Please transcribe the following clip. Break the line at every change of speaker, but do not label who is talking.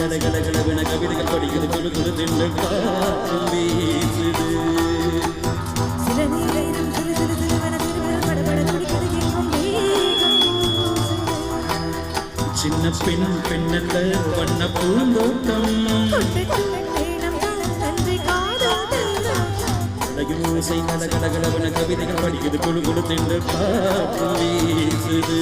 கல கல கலவென கவிதைகள் படிக்குது குழு குழு திண்டு காற்றும் வீசுது
சில நேரம் திரு திரு திருவென படபட துடிக்குது எங்கும்
சின்ன பெண் பெண்ணல்ல வண்ண பூந்தோட்டம்
கொண்டு
கவிதைகள் படிக்குது குழு குழு திண்டு காற்றும் வீசுது